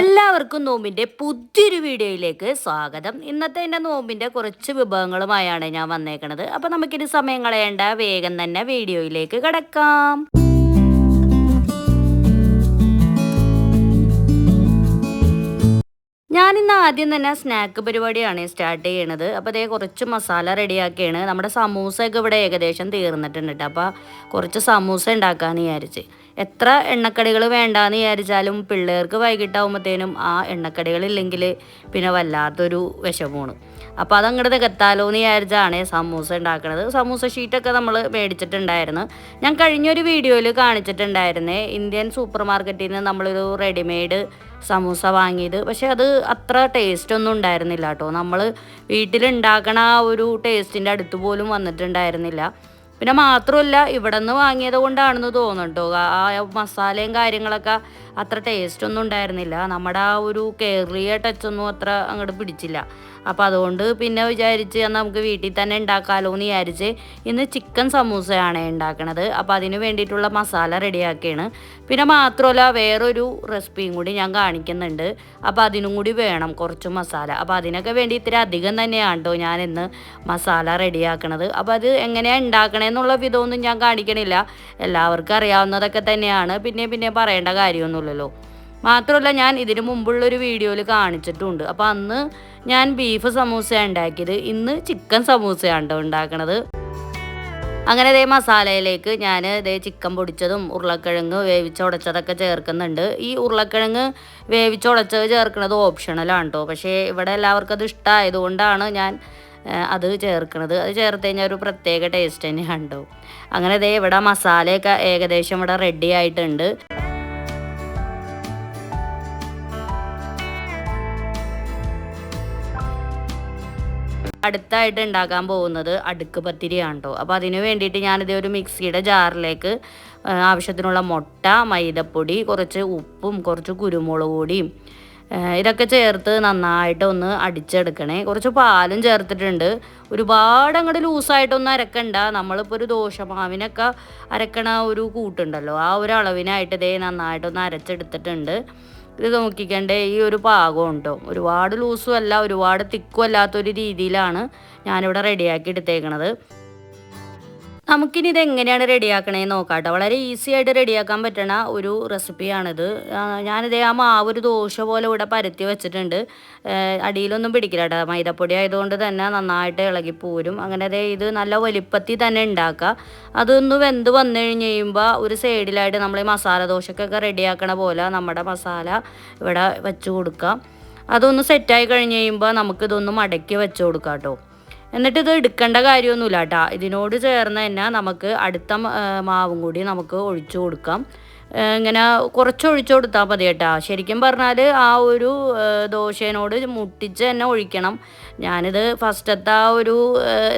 എല്ലാവർക്കും പുതിയൊരു വീഡിയോയിലേക്ക് സ്വാഗതം. ഇന്നത്തെ എന്റെ നോമ്പിന്റെ കുറച്ച് വിഭവങ്ങളുമായാണ് ഞാൻ വന്നേക്കുന്നത് അപ്പോൾ നമുക്കിനി സമയം കളയേണ്ട വേഗം തന്നെ വീഡിയോയിലേക്ക് കിടക്കാം. ഞാനിന്ന് ആദ്യം തന്നെ സ്നാക്ക് പരിപാടിയാണ് സ്റ്റാർട്ട് ചെയ്യണത്. അപ്പോൾ അതേ കുറച്ച് മസാല റെഡിയാക്കിയാണ് നമ്മുടെ സമൂസയൊക്കെ ഇവിടെ ഏകദേശം തീർന്നിട്ടുണ്ട് കേട്ടോ അപ്പോൾ കുറച്ച് സമൂസ ഉണ്ടാക്കാമെന്ന് വിചാരിച്ച്. എത്ര എണ്ണക്കടികൾ വേണ്ടാന്ന് വിചാരിച്ചാലും പിള്ളേർക്ക് വൈകിട്ടാവുമ്പോഴത്തേനും ആ എണ്ണക്കടികളില്ലെങ്കിൽ പിന്നെ വല്ലാത്തൊരു വിഷമമാണ്. അപ്പോൾ അതങ്ങോട്ട് നികത്താലോ എന്ന് വിചാരിച്ചാണ് സമൂസ ഉണ്ടാക്കുന്നത് സമൂസ ഷീറ്റൊക്കെ നമ്മൾ മേടിച്ചിട്ടുണ്ടായിരുന്നു. ഞാൻ കഴിഞ്ഞൊരു വീഡിയോയിൽ കാണിച്ചിട്ടുണ്ടായിരുന്നേ. ഇന്ത്യൻ സൂപ്പർ മാർക്കറ്റിൽ നിന്ന് നമ്മളൊരു റെഡിമെയ്ഡ് സമൂസ വാങ്ങിയത്. പക്ഷേ അത് അത്ര ടേസ്റ്റ് ഒന്നും ഉണ്ടായിരുന്നില്ല കേട്ടോ. നമ്മൾ വീട്ടിലുണ്ടാക്കണ ആ ഒരു ടേസ്റ്റിന്റെ അടുത്ത് പോലും വന്നിട്ടുണ്ടായിരുന്നില്ല. പിന്നെ മാത്രമല്ല ഇവിടെ നിന്ന് വാങ്ങിയത് കൊണ്ടാണെന്ന് തോന്നുന്നുണ്ടോ? ആ മസാലയും കാര്യങ്ങളൊക്കെ അത്ര ടേസ്റ്റ് ഒന്നും ഉണ്ടായിരുന്നില്ല. നമ്മുടെ ആ ഒരു കേറിയ ടച്ചൊന്നും അത്ര അങ്ങോട്ട് പിടിച്ചില്ല. അപ്പോൾ അതുകൊണ്ട് പിന്നെ വിചാരിച്ച് എന്നാൽ നമുക്ക് വീട്ടിൽ തന്നെ ഉണ്ടാക്കാമല്ലോ എന്ന് വിചാരിച്ച് ഇന്ന് ചിക്കൻ സമൂസയാണ് ഉണ്ടാക്കണത്. അപ്പോൾ അതിന് വേണ്ടിയിട്ടുള്ള മസാല റെഡിയാക്കിയാണ്. പിന്നെ മാത്രമല്ല വേറൊരു റെസിപ്പിയും കൂടി ഞാൻ കാണിക്കുന്നുണ്ട്. അപ്പോൾ അതിനും കൂടി വേണം കുറച്ച് മസാല. അപ്പോൾ അതിനൊക്കെ വേണ്ടി ഇത്ര അധികം തന്നെയാണ് കേട്ടോ ഞാൻ ഇന്ന് മസാല റെഡിയാക്കണത്. അപ്പോൾ അത് എങ്ങനെയാണ് ഉണ്ടാക്കണേന്നുള്ള വിധമൊന്നും ഞാൻ കാണിക്കണില്ല. എല്ലാവർക്കും അറിയാവുന്നതൊക്കെ തന്നെയാണ്. പിന്നെ പിന്നെ പറയേണ്ട കാര്യമൊന്നുമില്ലല്ലോ മാത്രമല്ല ഞാൻ ഇതിനു മുമ്പുള്ളൊരു വീഡിയോയിൽ കാണിച്ചിട്ടുണ്ട്. അപ്പോൾ അന്ന് ഞാൻ ബീഫ് സമൂസ ഉണ്ടാക്കിയത്. ഇന്ന് ചിക്കൻ സമൂസയാണ് ഉണ്ടാക്കണത്. അങ്ങനെ ഇതേ മസാലയിലേക്ക് ഞാൻ ഇതേ ചിക്കൻ പൊടിച്ചതും ഉരുളക്കിഴങ്ങ് വേവിച്ചുടച്ചതൊക്കെ ചേർക്കുന്നുണ്ട്. ഈ ഉരുളക്കിഴങ്ങ് വേവിച്ചുടച്ചത് ചേർക്കുന്നത് ഓപ്ഷണലാണ് കേട്ടോ പക്ഷേ ഇവിടെ എല്ലാവർക്കും അത് ഇഷ്ടമായതുകൊണ്ടാണ് ഞാൻ അത് ചേർക്കുന്നത് അത് ചേർത്ത് കഴിഞ്ഞാൽ ഒരു പ്രത്യേക ടേസ്റ്റ് തന്നെയാണ് കേട്ടോ അങ്ങനെ ഇതേ ഇവിടെ മസാലയൊക്കെ ഏകദേശം ഇവിടെ റെഡി ആയിട്ടുണ്ട്. അടുത്തായിട്ട് ഉണ്ടാക്കാൻ പോകുന്നത് അടുക്ക് പത്തിരിയാണ് കേട്ടോ അപ്പോൾ അതിന് വേണ്ടിയിട്ട് ഞാനിത് ഒരു മിക്സിയുടെ ജാറിലേക്ക് ആവശ്യത്തിനുള്ള മുട്ട മൈദപ്പൊടി കുറച്ച് ഉപ്പും കുറച്ച് കുരുമുളക് പൊടിയും ഇതൊക്കെ ചേർത്ത് നന്നായിട്ട് ഒന്ന് അടിച്ചെടുക്കണേ. കുറച്ച് പാലും ചേർത്തിട്ടുണ്ട്. ഒരുപാട് അങ്ങോട്ട് ലൂസായിട്ടൊന്നും അരക്കണ്ട. നമ്മളിപ്പോൾ ഒരു ദോശമാവിനൊക്കെ അരക്കണ ഒരു കൂട്ടുണ്ടല്ലോ. ആ ഒരു അളവിനായിട്ട് ഇതേ നന്നായിട്ടൊന്ന് അരച്ചെടുത്തിട്ടുണ്ട്. ഇത് നോക്കിക്കണ്ടേ ഈ ഒരു പാകം ഉണ്ടോ ഒരുപാട് ലൂസും അല്ല ഒരുപാട് തിക്കും അല്ലാത്തൊരു രീതിയിലാണ് ഞാനിവിടെ റെഡിയാക്കി എടുത്തേക്കണത്. നമുക്കിനി ഇത് എങ്ങനെയാണ് റെഡിയാക്കണേന്ന് നോക്കാം കേട്ടോ വളരെ ഈസി ആയിട്ട് റെഡിയാക്കാൻ പറ്റണ ഒരു റെസിപ്പിയാണിത്. ഞാനിതേ ആ മാവ് ഒരു ദോശ പോലെ ഇവിടെ പരത്തി വെച്ചിട്ടുണ്ട്. അടിയിലൊന്നും പിടിക്കില്ല കേട്ടോ മൈദപ്പൊടി ആയതുകൊണ്ട് തന്നെ നന്നായിട്ട് ഇളകി പോരും. അങ്ങനെ അതേ ഇത് നല്ല വലിപ്പത്തിൽ തന്നെ ഉണ്ടാക്കുക. അതൊന്ന് വെന്ത് വന്നു കഴിഞ്ഞ് കഴിയുമ്പോൾ ഒരു സൈഡിലായിട്ട് നമ്മൾ ഈ മസാല ദോശക്കൊക്കെ റെഡിയാക്കണ പോലെ നമ്മുടെ മസാല ഇവിടെ വെച്ച് കൊടുക്കാം. അതൊന്ന് സെറ്റായി കഴിഞ്ഞ് കഴിയുമ്പോൾ നമുക്കിതൊന്ന് മടക്കി വെച്ച് കൊടുക്കാം കേട്ടോ എന്നിട്ട് ഇത് എടുക്കേണ്ട കാര്യമൊന്നുമില്ല കേട്ടോ ഇതിനോട് ചേർന്ന് തന്നെ നമുക്ക് അടുത്ത മാവും കൂടി നമുക്ക് ഒഴിച്ചു കൊടുക്കാം. ഇങ്ങനെ കുറച്ച് ഒഴിച്ചു കൊടുത്താൽ മതി കേട്ടോ. ശരിക്കും പറഞ്ഞാൽ ആ ഒരു ദോശേനോട് മുട്ടിച്ച് തന്നെ ഒഴിക്കണം. ഞാനിത് ഫസ്റ്റത്തെ ആ ഒരു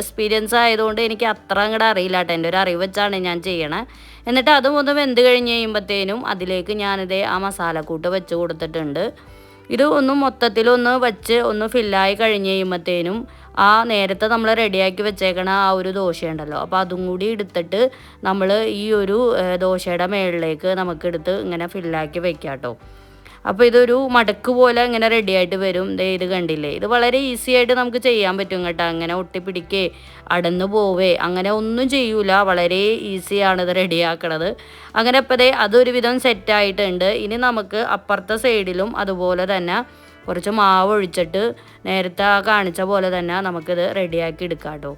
എക്സ്പീരിയൻസ് ആയതുകൊണ്ട് എനിക്ക് അത്ര അങ്ങോട്ട് അറിയില്ല കേട്ടോ എന്റെ ഒരു അറിവ് വെച്ചാണ് ഞാൻ ചെയ്യണേ. എന്നിട്ട് അതും ഒന്ന് വെന്ത് കഴിഞ്ഞ് കഴിയുമ്പോഴത്തേനും അതിലേക്ക് ഞാനിത് ആ മസാലക്കൂട്ട് വെച്ച് കൊടുത്തിട്ടുണ്ട്. ഇത് ഒന്ന് മൊത്തത്തിലൊന്ന് വെച്ച് ഒന്ന് ഫില്ലായി കഴിഞ്ഞ് കഴിയുമ്പോഴത്തേനും ആ നേരത്തെ നമ്മൾ റെഡിയാക്കി വെച്ചേക്കണ ആ ഒരു ദോശയുണ്ടല്ലോ. അപ്പോൾ അതും കൂടി എടുത്തിട്ട് നമ്മൾ ഈ ഒരു ദോശയുടെ മേളിലേക്ക് നമുക്കെടുത്ത് ഇങ്ങനെ ഫില്ലാക്കി വെക്കാം കേട്ടോ അപ്പോൾ ഇതൊരു മടക്ക് പോലെ ഇങ്ങനെ റെഡിയായിട്ട് വരും. ദേ ഇത് കണ്ടില്ലേ? ഇത് വളരെ ഈസി ആയിട്ട് നമുക്ക് ചെയ്യാൻ പറ്റും കേട്ടോ. അങ്ങനെ ഒട്ടിപ്പിടിക്കേ അടന്നു പോവേ അങ്ങനെ ഒന്നും ചെയ്യൂല. വളരെ ഈസിയാണ് ഇത് റെഡിയാക്കണത് അങ്ങനെ ഇപ്പോഴേ ദേ അതൊരു വിധം സെറ്റായിട്ടുണ്ട് ഇനി നമുക്ക് അപ്പുറത്തെ സൈഡിലും അതുപോലെ തന്നെ കുറച്ച് മാവ് ഒഴിച്ചിട്ട് നേരത്തെ കാണിച്ച പോലെ തന്നെ നമുക്കിത് റെഡിയാക്കി എടുക്കാം കേട്ടോ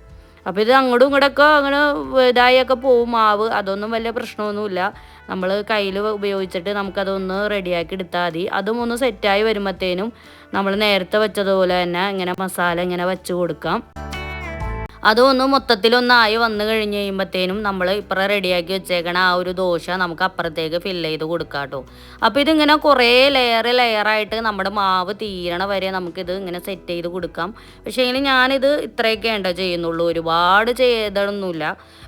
അപ്പോൾ ഇത് അങ്ങോട്ടും ഇങ്ങോട്ടൊക്കെ അങ്ങനെ ഇതായൊക്കെ പോവും. മാവ് അതൊന്നും വലിയ പ്രശ്നമൊന്നുമില്ല. നമ്മൾ കയ്യിൽ ഉപയോഗിച്ചിട്ട് നമുക്കതൊന്ന് റെഡിയാക്കി എടുത്താൽ മതി. അതും ഒന്ന് സെറ്റായി വരുമ്പോഴത്തേനും നമ്മൾ നേരത്തെ വെച്ചതുപോലെ തന്നെ ഇങ്ങനെ മസാല ഇങ്ങനെ വെച്ച് കൊടുക്കാം. അതൊന്ന് മൊത്തത്തിലൊന്നായി വന്നു കഴിഞ്ഞ് കഴിയുമ്പോഴത്തേനും നമ്മൾ ഇപ്പുറം റെഡിയാക്കി വെച്ചേക്കണ ആ ഒരു ദോശ നമുക്ക് അപ്പുറത്തേക്ക് ഫിൽ ചെയ്ത് കൊടുക്കാം കേട്ടോ അപ്പോൾ ഇതിങ്ങനെ കുറേ ലെയർ ലെയറായിട്ട് നമ്മുടെ മാവ് തീരണ വരെ നമുക്കിത് ഇങ്ങനെ സെറ്റ് ചെയ്ത് കൊടുക്കാം. പക്ഷേ എങ്കിൽ ഞാനിത് ഇത്രയൊക്കെ ഉണ്ടോ ചെയ്യുന്നുള്ളൂ. ഒരുപാട് ചെയ്തൊന്നുമില്ല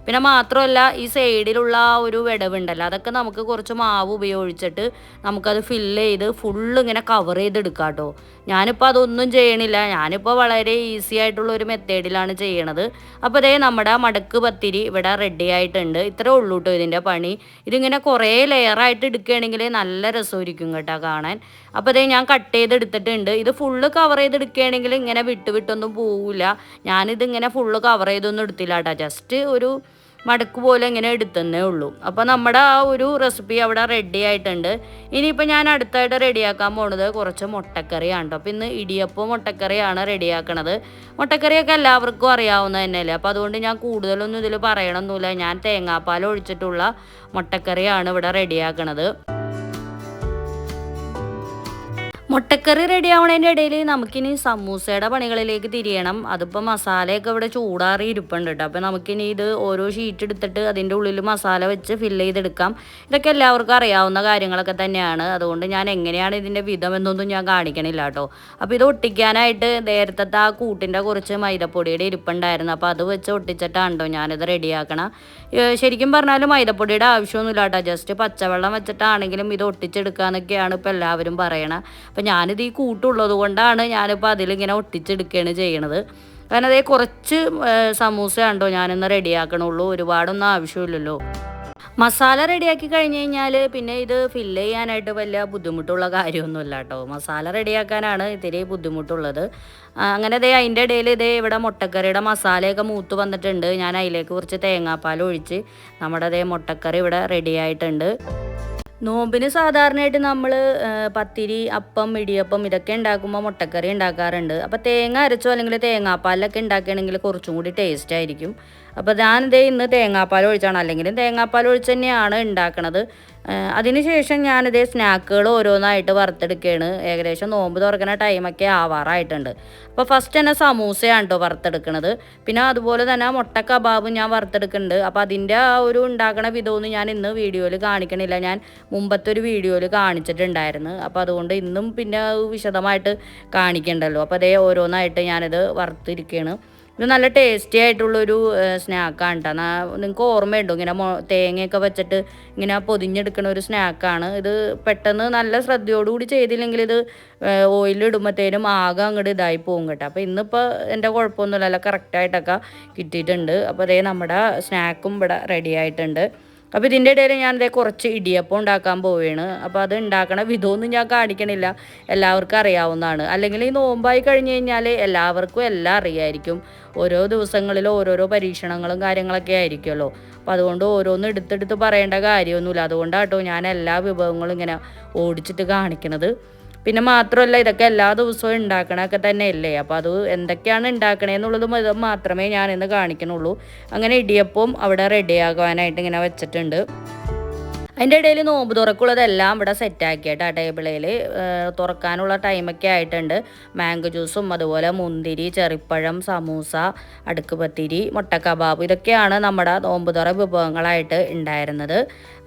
പിന്നെ മാത്രമല്ല ഈ സൈഡിലുള്ള ആ ഒരു വിടവുണ്ടല്ലോ അതൊക്കെ നമുക്ക് കുറച്ച് മാവ് ഉപയോഗിച്ചിട്ട് നമുക്കത് ഫിൽ ചെയ്ത് ഫുള്ള് ഇങ്ങനെ കവർ ചെയ്തെടുക്കാം കേട്ടോ ഞാനിപ്പോൾ അതൊന്നും ചെയ്യണില്ല. ഞാനിപ്പോൾ വളരെ ഈസി ആയിട്ടുള്ള ഒരു മെത്തേഡിലാണ് ചെയ്യണത്. അപ്പോൾ അതേ നമ്മുടെ മടക്ക് പത്തിരി ഇവിടെ റെഡി ആയിട്ടുണ്ട്. ഇത്രേ ഉള്ളൂ കേട്ടോ ഇതിന്റെ പണി. ഇതിങ്ങനെ കുറേ ലെയറായിട്ട് എടുക്കുകയാണെങ്കിൽ നല്ല രസമായിരിക്കും കേട്ടോ കാണാൻ. അപ്പോൾ അതേ ഞാൻ കട്ട് ചെയ്തെടുത്തിട്ടുണ്ട്. ഇത് ഫുള്ള് കവർ ചെയ്തെടുക്കുകയാണെങ്കിൽ ഇങ്ങനെ വിട്ട് വിട്ടൊന്നും പോവില്ല ഞാനിതിങ്ങനെ ഫുള്ള് കവർ ചെയ്തൊന്നും എടുത്തില്ല കേട്ടോ ജസ്റ്റ് ഒരു മടക്ക് പോലെ ഇങ്ങനെ എടുത്തന്നേ ഉള്ളൂ. അപ്പോൾ നമ്മുടെ ആ ഒരു റെസിപ്പി അവിടെ റെഡി ആയിട്ടുണ്ട്. ഇനിയിപ്പോൾ ഞാൻ അടുത്തായിട്ട് റെഡിയാക്കാൻ പോണത് കുറച്ച് മുട്ടക്കറിയാണ് കേട്ടോ അപ്പോൾ ഇന്ന് ഇടിയപ്പം മുട്ടക്കറിയാണ് റെഡിയാക്കണത് മുട്ടക്കറിയൊക്കെ എല്ലാവർക്കും അറിയാവുന്ന തന്നെയല്ലേ? അപ്പോൾ അതുകൊണ്ട് ഞാൻ കൂടുതലൊന്നും ഇതിൽ പറയണമെന്നില്ല ഞാൻ തേങ്ങാപ്പാൽ ഒഴിച്ചിട്ടുള്ള മുട്ടക്കറിയാണ് ഇവിടെ റെഡിയാക്കണത് മുട്ടക്കറി റെഡി ആവണതിന്റെ ഇടയിൽ നമുക്കിനി സമൂസയുടെ പണികളിലേക്ക് തിരിയണം. അതിപ്പോൾ മസാലയൊക്കെ ഇവിടെ ചൂടാറി ഇരിപ്പുണ്ട് കേട്ടോ അപ്പോൾ നമുക്കിനി ഇത് ഓരോ ഷീറ്റ് എടുത്തിട്ട് അതിന്റെ ഉള്ളിൽ മസാല വെച്ച് ഫില്ല് ചെയ്തെടുക്കാം. ഇതൊക്കെ എല്ലാവർക്കും അറിയാവുന്ന കാര്യങ്ങളൊക്കെ തന്നെയാണ്. അതുകൊണ്ട് ഞാൻ എങ്ങനെയാണ് ഇതിന്റെ വിധം എന്നൊന്നും ഞാൻ കാണിക്കണില്ല കേട്ടോ അപ്പോൾ ഇത് ഒട്ടിക്കാനായിട്ട് നേരത്തെ ആ കൂട്ടിന്റെ കുറച്ച് മൈദപ്പൊടിയുടെ ഇരിപ്പുണ്ടായിരുന്നു. അപ്പോൾ അത് വെച്ച് ഒട്ടിച്ചിട്ടാണ് കേട്ടോ ഞാനിത് റെഡിയാക്കണം ശരിക്കും പറഞ്ഞാൽ മൈദപ്പൊടിയുടെ ആവശ്യമൊന്നുമില്ല കേട്ടോ ജസ്റ്റ് പച്ചവെള്ളം വെച്ചിട്ടാണെങ്കിലും ഇത് ഒട്ടിച്ചെടുക്കാന്നൊക്കെയാണ് ഇപ്പോൾ എല്ലാവരും പറയണത് അപ്പം ഞാനിത് ഈ കൂട്ടുള്ളത് കൊണ്ടാണ് ഞാനിപ്പോൾ അതിലിങ്ങനെ ഒട്ടിച്ചെടുക്കുകയാണ് ചെയ്യണത്. കാരണം അതേ കുറച്ച് സമൂസ ഉണ്ടോ ഞാനിന്ന് റെഡിയാക്കണുള്ളൂ. ഒരുപാടൊന്നും ആവശ്യമില്ലല്ലോ. മസാല റെഡിയാക്കി കഴിഞ്ഞ് കഴിഞ്ഞാൽ പിന്നെ ഇത് ഫില്ല് ചെയ്യാനായിട്ട് വലിയ ബുദ്ധിമുട്ടുള്ള കാര്യമൊന്നുമില്ല കേട്ടോ. മസാല റെഡിയാക്കാനാണ് ഇത്തിരി ബുദ്ധിമുട്ടുള്ളത്. അങ്ങനെ ദേ അതിന്റെ ഇടയിൽ ഇതേ ഇവിടെ മുട്ടക്കറിയുടെ മസാലയൊക്കെ മൂത്ത് വന്നിട്ടുണ്ട്. ഞാൻ അതിലേക്ക് കുറച്ച് തേങ്ങാപ്പാൽ ഒഴിച്ച് നമ്മുടെ അതേ മുട്ടക്കറി ഇവിടെ റെഡി ആയിട്ടുണ്ട് നോമ്പിന് സാധാരണയായിട്ട് നമ്മൾ പത്തിരി അപ്പം ഇടിയപ്പം ഇതൊക്കെ ഉണ്ടാക്കുമ്പോൾ മുട്ടക്കറി ഉണ്ടാക്കാറുണ്ട്. അപ്പോൾ തേങ്ങ അരച്ചോ അല്ലെങ്കിൽ തേങ്ങാപ്പാലൊക്കെ ഉണ്ടാക്കുകയാണെങ്കിൽ കുറച്ചും കൂടി ടേസ്റ്റ് ആയിരിക്കും. അപ്പോൾ ഞാനിത് ഇന്ന് തേങ്ങാപ്പാൽ ഒഴിച്ചാണ്. അല്ലെങ്കിലും തേങ്ങാപ്പാൽ ഒഴിച്ച് തന്നെയാണ് ഉണ്ടാക്കണത്. അതിനുശേഷം ഞാനിത് സ്നാക്കുകൾ ഓരോന്നായിട്ട് വറുത്തെടുക്കുകയാണ്. ഏകദേശം നോമ്പ് തുറക്കുന്ന ടൈമൊക്കെ ആവാറായിട്ടുണ്ട്. അപ്പോൾ ഫസ്റ്റ് തന്നെ സമൂസയാണ് കേട്ടോ വറുത്തെടുക്കുന്നത് പിന്നെ അതുപോലെ തന്നെ മുട്ട കബാബ് ഞാൻ വറുത്തെടുക്കുന്നുണ്ട്. അപ്പോൾ അതിന്റെ ആ ഒരു ഉണ്ടാക്കണ വിധമൊന്നും ഞാൻ ഇന്ന് വീഡിയോയിൽ കാണിക്കണില്ല. ഞാൻ മുമ്പത്തെ ഒരു വീഡിയോയിൽ കാണിച്ചിട്ടുണ്ടായിരുന്നു. അപ്പോൾ അതുകൊണ്ട് ഇന്നും പിന്നെ വിശദമായിട്ട് കാണിക്കണ്ടല്ലോ. അപ്പോൾ അതേ ഓരോന്നായിട്ട് ഞാനിത് വറുത്തിരിക്കുകയാണ്. ഇത് നല്ല ടേസ്റ്റി ആയിട്ടുള്ളൊരു സ്നാക്കാണ് കേട്ടോ നിങ്ങൾക്ക് ഓർമ്മയുണ്ടോ? ഇങ്ങനെ തേങ്ങയൊക്കെ വെച്ചിട്ട് ഇങ്ങനെ പൊതിഞ്ഞെടുക്കുന്ന ഒരു സ്നാക്കാണ് ഇത് പെട്ടെന്ന് നല്ല ശ്രദ്ധയോടുകൂടി ചെയ്തില്ലെങ്കിൽ ഇത് ഓയിലിടുമ്പോഴത്തേനും ആകെ അങ്ങോട്ട് ഇതായി പോകും കേട്ടോ. അപ്പോൾ ഇന്നിപ്പോൾ എന്റെ കുഴപ്പമൊന്നുമില്ല. നല്ല കറക്റ്റായിട്ടൊക്കെ കിട്ടിയിട്ടുണ്ട്. അപ്പോൾ അതേ നമ്മുടെ സ്നാക്കും ഇവിടെ റെഡി ആയിട്ടുണ്ട്. അപ്പോൾ ഇതിന്റെ ഇടയിൽ ഞാൻ ഇതേ കുറച്ച് ഇടിയപ്പം ഉണ്ടാക്കാൻ പോവുകയാണ്. അപ്പോൾ അത് ഉണ്ടാക്കണ വിധമൊന്നും ഞാൻ കാണിക്കണില്ല. എല്ലാവർക്കും അറിയാവുന്നതാണ്. അല്ലെങ്കിൽ ഈ നോമ്പായി കഴിഞ്ഞ് കഴിഞ്ഞാൽ എല്ലാവർക്കും എല്ലാം അറിയായിരിക്കും. ഓരോ ദിവസങ്ങളിൽ ഓരോരോ പരീക്ഷണങ്ങളും കാര്യങ്ങളൊക്കെ ആയിരിക്കുമല്ലോ. അപ്പോൾ അതുകൊണ്ട് ഓരോന്നും എടുത്തെടുത്ത് പറയേണ്ട കാര്യമൊന്നുമില്ല. അതുകൊണ്ടാട്ടോ ഞാൻ എല്ലാ വിഭവങ്ങളും ഇങ്ങനെ ഓടിച്ചിട്ട് കാണിക്കണത്. പിന്നെ മാത്രമല്ല ഇതൊക്കെ എല്ലാ ദിവസവും ഉണ്ടാക്കണമൊക്കെ തന്നെയല്ലേ? അപ്പോൾ അത് എന്തൊക്കെയാണ് ഉണ്ടാക്കണേന്നുള്ളത് മാത്രമേ ഞാനിന്ന് കാണിക്കണുള്ളൂ അങ്ങനെ ഇടിയപ്പം അവിടെ റെഡിയാകാനായിട്ട് ഇങ്ങനെ വെച്ചിട്ടുണ്ട്. അതിന്റെ ഇടയിൽ നോമ്പ് തുറക്കുള്ളതെല്ലാം ഇവിടെ സെറ്റാക്കിയിട്ട് ആ ടേബിളിൽ തുറക്കാനുള്ള ടൈമൊക്കെ ആയിട്ടുണ്ട്. മാംഗോ ജ്യൂസും അതുപോലെ മുന്തിരി ചെറിപ്പഴം സമൂസ അടുക്ക് പത്തിരി മുട്ട കബാബ് ഇതൊക്കെയാണ് നമ്മുടെ നോമ്പ് തുറ വിഭവങ്ങളായിട്ട് ഉണ്ടായിരുന്നത്.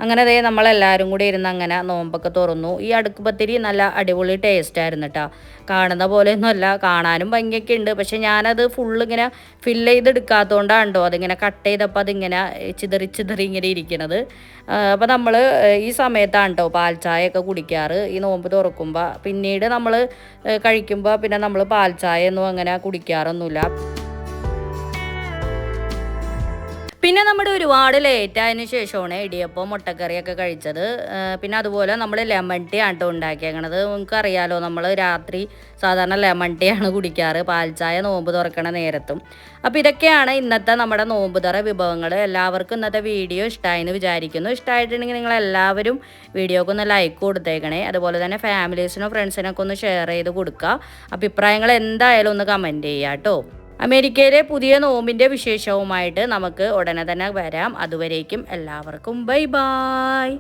അങ്ങനെ അതേ നമ്മളെല്ലാവരും കൂടി ഇരുന്ന് അങ്ങനെ നോമ്പൊക്കെ തുറന്നു. ഈ അടുക്ക് പത്തിരി നല്ല അടിപൊളി ടേസ്റ്റ് ആയിരുന്നു കേട്ടോ കാണുന്ന പോലെയൊന്നുമല്ല. കാണാനും ഭംഗിയൊക്കെ ഉണ്ട് പക്ഷെ ഞാനത് ഫുള്ള് ഇങ്ങനെ ഫില്ല് ചെയ്തെടുക്കാത്തതുകൊണ്ടാണ് കേട്ടോ അതിങ്ങനെ കട്ട് ചെയ്തപ്പോൾ അതിങ്ങനെ ചിതറി ചിതറി ഇങ്ങനെ ഇരിക്കുന്നത് അപ്പോൾ നമ്മൾ ഈ സമയത്താണ് കേട്ടോ പാൽ ചായയൊക്കെ കുടിക്കാറ്? ഈ നോമ്പ് തുറക്കുമ്പോൾ പിന്നീട് നമ്മൾ കഴിക്കുമ്പോൾ പിന്നെ നമ്മൾ പാൽ ചായ ഒന്നും അങ്ങനെ കുടിക്കാറൊന്നുമില്ല. പിന്നെ നമ്മുടെ ഒരുപാട് ലേറ്റ് ആയതിനു ശേഷമാണ് ഇടിയപ്പം മുട്ടക്കറിയൊക്കെ കഴിച്ചത്. പിന്നെ അതുപോലെ നമ്മൾ ലെമൺ ടീ ആണ് ഉണ്ടാക്കിയേക്കണത്. നിങ്ങൾക്ക് അറിയാലോ നമ്മൾ രാത്രി സാധാരണ ലെമൺ ടീ ആണ് കുടിക്കാറ്. പാൽച്ചായ നോമ്പ് തുറക്കണ നേരത്തും. അപ്പോൾ ഇതൊക്കെയാണ് ഇന്നത്തെ നമ്മുടെ നോമ്പ് തുറ വിഭവങ്ങൾ എല്ലാവർക്കും ഇന്നത്തെ വീഡിയോ ഇഷ്ടമായെന്ന് വിചാരിക്കുന്നു. ഇഷ്ടമായിട്ടുണ്ടെങ്കിൽ നിങ്ങൾ എല്ലാവരും വീഡിയോക്ക് ഒന്ന് ലൈക്ക് കൊടുത്തേക്കണേ. അതുപോലെ തന്നെ ഫാമിലീസിനോ ഫ്രണ്ട്സിനൊക്കെ ഒന്ന് ഷെയർ ചെയ്ത് കൊടുക്കുക അഭിപ്രായങ്ങൾ എന്തായാലും ഒന്ന് കമന്റ് ചെയ്യാം കേട്ടോ അമേരിക്കയിലെ പുതിയ നോമ്പിന്റെ വിശേഷവുമായിട്ട് നമുക്ക് ഉടനെ തന്നെ വരാം. അതുവരേക്കും എല്ലാവർക്കും ബൈ ബായ്